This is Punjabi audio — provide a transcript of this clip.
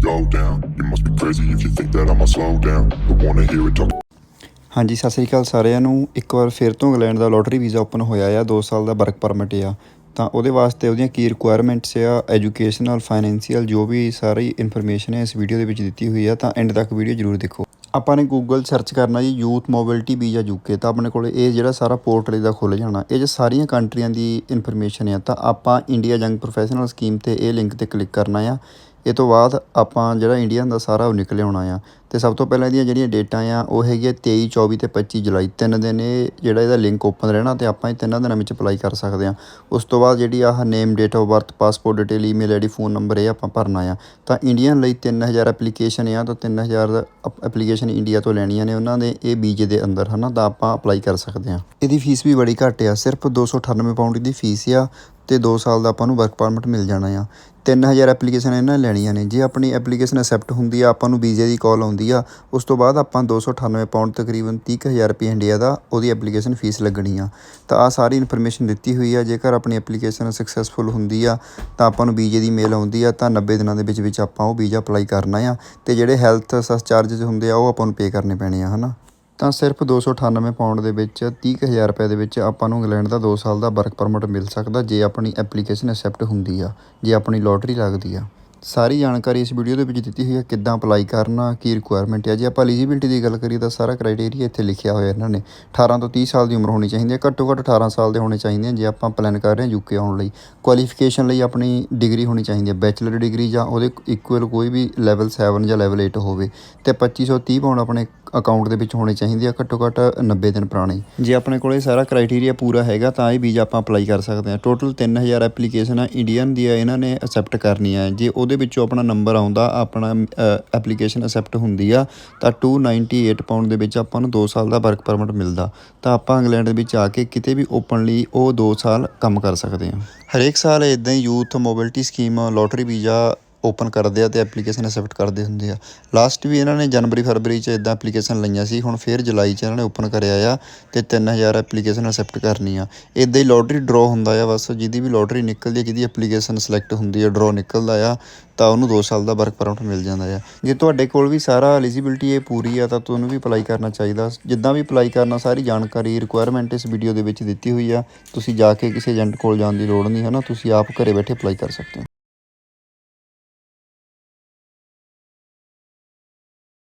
think that I'ma slow down, but wanna hear it talk. ਹਾਂਜੀ ਸਤਿ ਸ੍ਰੀ ਅਕਾਲ ਸਾਰਿਆਂ ਨੂੰ। ਇੱਕ ਵਾਰ ਫਿਰ ਤੋਂ ਇੰਗਲੈਂਡ ਦਾ ਲੋਟਰੀ ਵੀਜ਼ਾ ਓਪਨ ਹੋਇਆ ਆ 2 ਸਾਲ ਦਾ ਵਰਕ ਪਰਮਿਟ ਆ। ਤਾਂ ਉਹਦੇ ਵਾਸਤੇ ਉਹਦੀਆਂ ਕੀ ਰਿਕੁਆਇਰਮੈਂਟਸ ਆ ਐਜੂਕੇਸ਼ਨਲ ਫਾਈਨੈਂਸ਼ੀਅਲ ਜੋ ਵੀ ਸਾਰੀ ਇਨਫੋਰਮੇਸ਼ਨ ਹੈ ਇਸ ਵੀਡੀਓ ਦੇ ਵਿੱਚ ਦਿੱਤੀ ਹੋਈ ਆ। ਤਾਂ ਐਂਡ ਤੱਕ ਵੀਡੀਓ ਜ਼ਰੂਰ ਦੇਖੋ। ਆਪਾਂ ਨੇ ਗੂਗਲ ਸਰਚ ਕਰਨਾ ਜੀ ਯੂਥ ਮੋਬਿਲਿਟੀ ਵੀਜ਼ਾ ਯੂਕੇ ਤਾਂ ਆਪਣੇ ਕੋਲ ਇਹ ਜਿਹੜਾ ਸਾਰਾ ਪੋਰਟਲ ਇਹਦਾ ਖੁੱਲ ਜਾਣਾ। ਇਹ 'ਚ ਸਾਰੀਆਂ ਕੰਟਰੀਆਂ ਦੀ ਇਨਫੋਰਮੇਸ਼ਨ ਆ। ਤਾਂ ਆਪਾਂ ਇੰਡੀਆ ਯੰਗ ਪ੍ਰੋਫੈਸ਼ਨਲ ਸਕੀਮ ਤੇ ਇਹ ਲਿੰਕ ਤੇ ਕਲਿੱਕ ਕਰਨਾ ਆ। ਇਹ ਤੋਂ ਬਾਅਦ ਆਪਾਂ ਜਿਹੜਾ ਇੰਡੀਆ ਦਾ ਸਾਰਾ ਉਹ ਨਿਕਲ ਆਉਣਾ ਆ। ਅਤੇ ਸਭ ਤੋਂ ਪਹਿਲਾਂ ਇਹਦੀਆਂ ਜਿਹੜੀਆਂ ਡੇਟਾਂ ਆ, ਉਹ ਹੈਗੀਆਂ ਤੇਈ, ਚੌਵੀ ਅਤੇ ਪੱਚੀ ਜੁਲਾਈ। ਤਿੰਨ ਦਿਨ ਇਹ ਜਿਹੜਾ ਇਹਦਾ ਲਿੰਕ ਓਪਨ ਰਹਿਣਾ ਅਤੇ ਆਪਾਂ ਇਹ ਤਿੰਨਾਂ ਦਿਨਾਂ ਵਿੱਚ ਅਪਲਾਈ ਕਰ ਸਕਦੇ ਹਾਂ। ਉਸ ਤੋਂ ਬਾਅਦ ਜਿਹੜੀ ਆਹ name date of birth passport detail email ID phone number ਇਹ ਆਪਾਂ ਭਰਨਾ ਆ। ਤਾਂ ਇੰਡੀਅਨ ਲਈ 3000 ਐਪਲੀਕੇਸ਼ਨ ਆ, ਤਾਂ 3000 ਐਪਲੀਕੇਸ਼ਨ ਇੰਡੀਆ ਤੋਂ ਲੈਣੀਆਂ ਨੇ ਉਹਨਾਂ ਦੇ ਇਹ ਵੀਜ਼ੇ ਦੇ ਅੰਦਰ, ਹਨਾ? ਤਾਂ ਆਪਾਂ ਅਪਲਾਈ ਕਰ ਸਕਦੇ ਹਾਂ। ਇਹਦੀ ਫੀਸ ਵੀ ਬੜੀ ਘੱਟ ਆ। ਸਿਰਫ 298 ਪਾਉਂਡ ਦੀ ਫੀਸ ਆ ਤੇ 2 ਸਾਲ ਦਾ ਆਪਾਂ ਨੂੰ ਵਰਕ ਪਰਮਿਟ ਮਿਲ ਜਾਣਾ ਆ। 3000 ਐਪਲੀਕੇਸ਼ਨ ਇਹਨਾਂ ਨੇ ਲੈਣੀਆਂ ਨੇ। ਜੇ ਆਪਣੀ ਐਪਲੀਕੇਸ਼ਨ ਅਸੈਪਟ ਹੁੰਦੀ ਆ, ਆਪਾਂ ਨੂੰ ਵੀਜ਼ੇ ਦੀ ਕਾਲ ਆਉਂਦੀ ਆ, ਉਸ ਤੋਂ ਬਾਅਦ ਆਪਾਂ 298 ਪਾਉਂਡ ਤਕਰੀਬਨ 30000 ਰੁਪਏ ਇੰਡੀਆ ਦਾ ਉਹਦੀ ਐਪਲੀਕੇਸ਼ਨ ਫੀਸ ਲੱਗਣੀ ਆ। ਤਾਂ ਆ ਸਾਰੀ ਇਨਫੋਰਮੇਸ਼ਨ ਦਿੱਤੀ ਹੋਈ ਆ, ਜੇਕਰ ਆਪਣੀ ਐਪਲੀਕੇਸ਼ਨ ਸਕਸੈਸਫੁਲ ਹੁੰਦੀ ਆ, ਤਾਂ ਆਪਾਂ ਨੂੰ ਵੀਜ਼ੇ ਦੀ ਮੇਲ ਆਉਂਦੀ ਆ, ਤਾਂ 90 ਦਿਨਾਂ ਦੇ ਵਿੱਚ ਵਿੱਚ ਆਪਾਂ ਉਹ ਵੀਜ਼ਾ ਅਪਲਾਈ ਕਰਨਾ ਆ। ਤੇ ਜਿਹੜੇ ਹੈਲਥ ਸਸ ਚਾਰजेस ਹੁੰਦੇ ਆ, ਉਹ ਆਪਾਂ ਨੂੰ ਪੇ ਕਰਨੇ ਪੈਣੇ ਆ, ਹਨਾ? ਤਾਂ ਸਿਰਫ 298 ਪਾਉਂਡ ਦੇ ਵਿੱਚ 30000 ਰੁਪਏ ਦੇ ਵਿੱਚ ਆਪਾਂ ਨੂੰ ਇੰਗਲੈਂਡ ਦਾ 2 ਸਾਲ ਦਾ ਵਰਕ ਪਰਮਿਟ ਮਿਲ ਸਕਦਾ ਜੇ ਆਪਣੀ ਐਪਲੀਕੇਸ਼ਨ ਐਕਸੈਪਟ ਹੁੰਦੀ ਆ, ਜੇ ਆਪਣੀ ਲੋਟਰੀ ਲੱਗਦੀ ਆ। ਸਾਰੀ ਜਾਣਕਾਰੀ ਇਸ ਵੀਡੀਓ ਦੇ ਵਿੱਚ ਦਿੱਤੀ ਹੋਈ ਹੈ ਕਿੱਦਾਂ ਅਪਲਾਈ ਕਰਨਾ, ਕੀ ਰਿਕੁਆਇਰਮੈਂਟ ਹੈ। ਜੇ ਆਪਾਂ ਐਲੀਜੀਬਿਲਟੀ ਦੀ ਗੱਲ ਕਰੀਏ ਤਾਂ ਸਾਰਾ ਕ੍ਰਾਈਟੇਰੀਆ ਇੱਥੇ ਲਿਖਿਆ ਹੋਇਆ ਇਹਨਾਂ ਨੇ। 18 ਤੋਂ 30 ਸਾਲ ਦੀ ਉਮਰ ਹੋਣੀ ਚਾਹੀਦੀ ਹੈ, ਘੱਟੋ ਘੱਟ 18 ਸਾਲ ਦੇ ਹੋਣੇ ਚਾਹੀਦੇ ਆ ਜੇ ਆਪਾਂ ਪਲਾਨ ਕਰ ਰਹੇ ਹਾਂ ਯੂਕੇ ਆਉਣ ਲਈ। ਕੁਆਲੀਫਿਕੇਸ਼ਨ ਲਈ ਆਪਣੀ ਡਿਗਰੀ ਹੋਣੀ ਚਾਹੀਦੀ ਹੈ ਬੈਚਲਰ ਡਿਗਰੀ ਜਾਂ ਉਹਦੇ ਇਕੁਅਲ ਕੋਈ ਵੀ ਲੈਵਲ 7 ਜਾਂ ਲੈਵਲ 8 ਹੋਵੇ। ਤੇ 2530 ਪਾਉਂਡ ਆਪਣੇ ਅਕਾਊਂਟ ਦੇ ਵਿੱਚ ਹੋਣੇ ਚਾਹੀਦੇ ਆ, ਘੱਟੋ ਘੱਟ 90 ਦਿਨ ਪੁਰਾਣੇ। ਜੇ ਆਪਣੇ ਕੋਲ ਇਹ ਸਾਰਾ ਕ੍ਰਾਈਟੇਰੀਆ ਪੂਰਾ ਹੈਗਾ ਤਾਂ ਇਹ ਵੀਜ਼ਾ ਆਪਾਂ ਅਪਲਾਈ ਕਰ ਸਕਦੇ ਹਾਂ। ਟੋਟਲ 3000 ਐਪਲੀਕੇਸ਼ਨ ਆ ਇੰਡੀਅਨ ਦੀ ਇਹਨਾਂ ਨੇ ਅਕਸੈਪਟ ਕਰਨੀ ਹੈ। ਜੇ ਉਹਦੇ ਵਿੱਚੋਂ ਆਪਣਾ ਨੰਬਰ ਆਉਂਦਾ, ਆਪਣਾ ਐਪਲੀਕੇਸ਼ਨ ਅਸੈਪਟ ਹੁੰਦੀ ਆ, ਤਾਂ 298 ਪਾਉਂਡ ਦੇ ਵਿੱਚ ਆਪਾਂ ਨੂੰ 2 ਸਾਲ ਦਾ ਵਰਕ ਪਰਮਿਟ ਮਿਲਦਾ। ਤਾਂ ਆਪਾਂ ਇੰਗਲੈਂਡ ਦੇ ਵਿੱਚ ਆ ਕੇ ਕਿਤੇ ਵੀ ਓਪਨਲੀ ਉਹ 2 ਸਾਲ ਕੰਮ ਕਰ ਸਕਦੇ ਹਾਂ। ਹਰੇਕ ਸਾਲ ਇਦਾਂ ਹੀ youth mobility scheme lottery visa open ਕਰਦੇ ਆ ਤੇ ਐਪਲੀਕੇਸ਼ਨ ਅਸੈਪਟ ਕਰਦੇ ਹੁੰਦੇ ਆ। ਲਾਸਟ ਵੀ ਇਹਨਾਂ ਨੇ ਜਨਵਰੀ, ਫਰਵਰੀ ਚ ਇਦਾਂ ਐਪਲੀਕੇਸ਼ਨ ਲਈਆਂ ਸੀ, ਹੁਣ ਫੇਰ ਜੁਲਾਈ ਚ ਇਹਨਾਂ ਨੇ ਓਪਨ ਕਰਿਆ ਆ ਤੇ 3000 ਐਪਲੀਕੇਸ਼ਨ ਅਸੈਪਟ ਕਰਨੀ ਆ। ਇਦਾਂ ਹੀ ਲੋਟਰੀ ਡਰਾ ਹੁੰਦਾ ਆ ਬਸ, ਜਿਹਦੀ ਵੀ ਲੋਟਰੀ ਨਿਕਲਦੀ ਆ, ਜਿਹਦੀ ਐਪਲੀਕੇਸ਼ਨ ਸਿਲੈਕਟ ਹੁੰਦੀ ਆ ਡਰਾ ਨਿਕਲਦਾ ਆ, ਤਾਂ ਉਹਨੂੰ 2 ਸਾਲ ਦਾ ਵਰਕ ਪਰਮਿਟ ਮਿਲ ਜਾਂਦਾ ਆ। ਜੇ ਤੁਹਾਡੇ ਕੋਲ ਵੀ ਸਾਰਾ ਐਲੀਜੀਬਿਲਟੀ ਇਹ ਪੂਰੀ ਆ, ਤਾਂ ਤੁਹਾਨੂੰ ਵੀ ਅਪਲਾਈ ਕਰਨਾ ਚਾਹੀਦਾ। ਜਿੱਦਾਂ ਵੀ ਅਪਲਾਈ ਕਰਨਾ, ਸਾਰੀ ਜਾਣਕਾਰੀ ਰਿਕੁਆਇਰਮੈਂਟ ਇਸ ਵੀਡੀਓ ਦੇ ਵਿੱਚ ਦਿੱਤੀ ਹੋਈ ਆ। ਤੁਸੀਂ ਜਾ ਕੇ ਕਿਸੇ ਏਜੰਟ ਕੋਲ ਜਾਣ ਦੀ ਲੋੜ ਨਹੀਂ ਹੈ ਨਾ ਤੁਸੀਂ ਆਪ ਘਰੇ ਬੈਠੇ ਅਪਲਾਈ ਕਰ ਸਕਦੇ ਹੋ।